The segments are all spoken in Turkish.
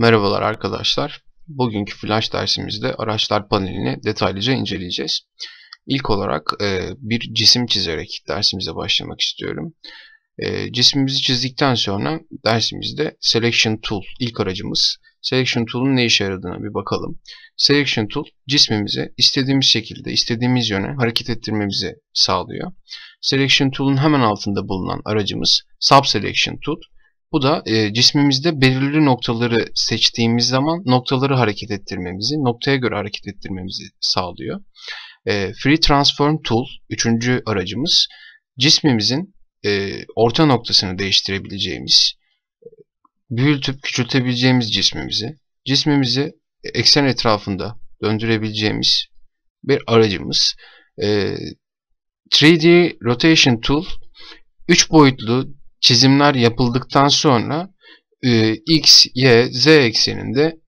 Merhabalar arkadaşlar. Bugünkü Flash dersimizde araçlar panelini detaylıca inceleyeceğiz. İlk olarak e, bir cisim çizerek dersimize başlamak istiyorum. E, cismimizi çizdikten sonra dersimizde Selection Tool ilk aracımız. Selection Tool'un ne işe yaradığına bir bakalım. Selection Tool cismimizi istediğimiz şekilde, istediğimiz yöne hareket ettirmemizi sağlıyor. Selection Tool'un hemen altında bulunan aracımız Subselection Tool. Bu da e, cismimizde belirli noktaları seçtiğimiz zaman noktaları hareket ettirmemizi, noktaya göre hareket ettirmemizi sağlıyor. E, Free Transform Tool, üçüncü aracımız, cismimizin e, orta noktasını değiştirebileceğimiz, büyütüp küçültebileceğimiz cismimizi, cismimizi eksen etrafında döndürebileceğimiz bir aracımız. E, 3D Rotation Tool, 3 boyutlu çizimler yapıldıktan sonra e, x, y, z ekseninde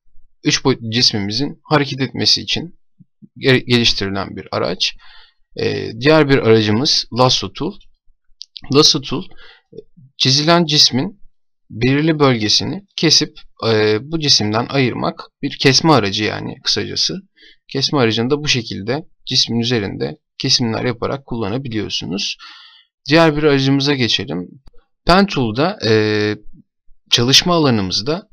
3 boyutlu cismimizin hareket etmesi için geliştirilen bir araç. E, diğer bir aracımız Lasso Tool. Lasso Tool çizilen cismin belirli bölgesini kesip e, bu cisimden ayırmak bir kesme aracı yani kısacası. Kesme aracını da bu şekilde cismin üzerinde kesimler yaparak kullanabiliyorsunuz. Diğer bir aracımıza geçelim. Pentool'da e, çalışma alanımızda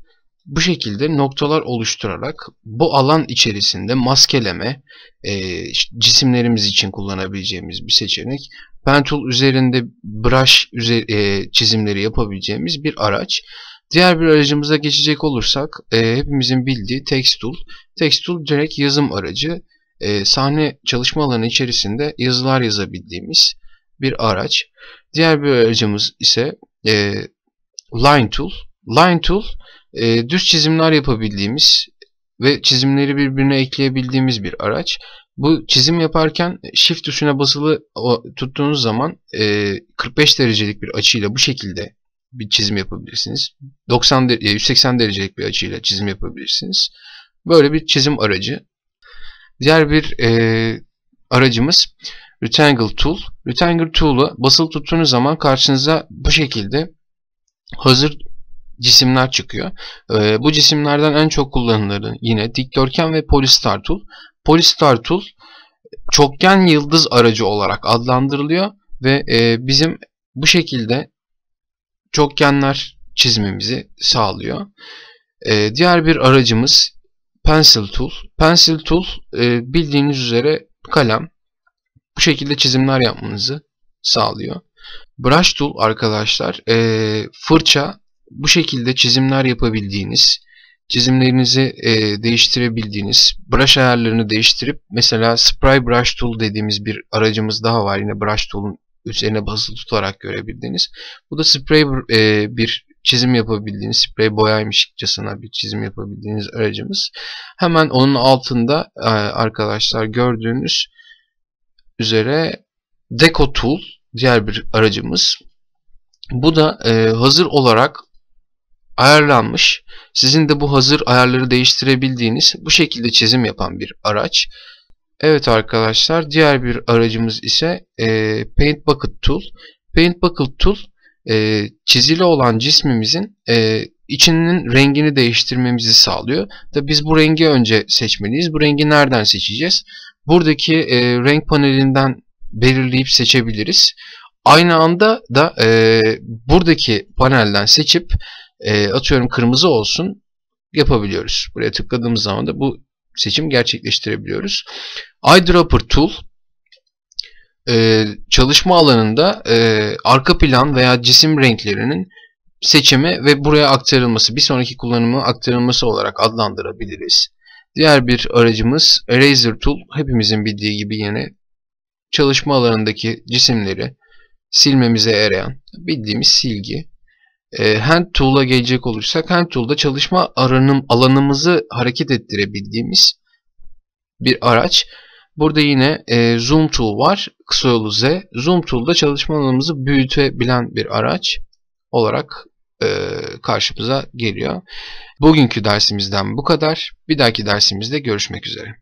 bu şekilde noktalar oluşturarak bu alan içerisinde maskeleme e, cisimlerimiz için kullanabileceğimiz bir seçenek. Pentool üzerinde brush üzer, e, çizimleri yapabileceğimiz bir araç. Diğer bir aracımıza geçecek olursak e, hepimizin bildiği Text Tool. Text Tool direkt yazım aracı. E, sahne çalışma alanı içerisinde yazılar yazabildiğimiz bir araç. Diğer bir aracımız ise e, Line Tool. Line Tool e, düz çizimler yapabildiğimiz ve çizimleri birbirine ekleyebildiğimiz bir araç. Bu çizim yaparken Shift tuşuna basılı tuttuğunuz zaman e, 45 derecelik bir açıyla bu şekilde bir çizim yapabilirsiniz. 90 180 derecelik bir açıyla çizim yapabilirsiniz. Böyle bir çizim aracı. Diğer bir e, aracımız Rectangle Tool. Rectangle Tool'u basılı tuttuğunuz zaman karşınıza bu şekilde hazır cisimler çıkıyor. Ee, bu cisimlerden en çok kullanılanı yine dikdörtgen ve Polystar Tool. Polystar Tool çokgen yıldız aracı olarak adlandırılıyor ve e, bizim bu şekilde çokgenler çizmemizi sağlıyor. E, diğer bir aracımız Pencil Tool. Pencil Tool e, bildiğiniz üzere kalem bu şekilde çizimler yapmanızı sağlıyor. Brush Tool arkadaşlar e, fırça bu şekilde çizimler yapabildiğiniz, çizimlerinizi e, değiştirebildiğiniz, brush ayarlarını değiştirip mesela Spray Brush Tool dediğimiz bir aracımız daha var. Yine Brush Tool'un üzerine basılı tutarak görebildiğiniz. Bu da spray e, bir çizim yapabildiğiniz, sprey boyaymışçasına bir çizim yapabildiğiniz aracımız. Hemen onun altında e, arkadaşlar gördüğünüz üzere Deco Tool diğer bir aracımız. Bu da e, hazır olarak ayarlanmış. Sizin de bu hazır ayarları değiştirebildiğiniz bu şekilde çizim yapan bir araç. Evet arkadaşlar diğer bir aracımız ise e, Paint Bucket Tool. Paint Bucket Tool e, çizili olan cismimizin e, içinin rengini değiştirmemizi sağlıyor. Tabi biz bu rengi önce seçmeliyiz. Bu rengi nereden seçeceğiz? Buradaki e, renk panelinden belirleyip seçebiliriz. Aynı anda da e, buradaki panelden seçip e, atıyorum kırmızı olsun yapabiliyoruz. Buraya tıkladığımız zaman da bu seçim gerçekleştirebiliyoruz. Eyedropper Tool e, çalışma alanında e, arka plan veya cisim renklerinin seçimi ve buraya aktarılması, bir sonraki kullanımı aktarılması olarak adlandırabiliriz. Diğer bir aracımız Eraser Tool. Hepimizin bildiği gibi yine çalışma alanındaki cisimleri silmemize yarayan bildiğimiz silgi. E, hand Tool'a gelecek olursak Hand Tool'da çalışma aranım, alanımızı hareket ettirebildiğimiz bir araç. Burada yine e, Zoom Tool var. Kısa yolu Z. Zoom Tool'da çalışma alanımızı büyütebilen bir araç olarak karşımıza geliyor. Bugünkü dersimizden bu kadar. Bir dahaki dersimizde görüşmek üzere.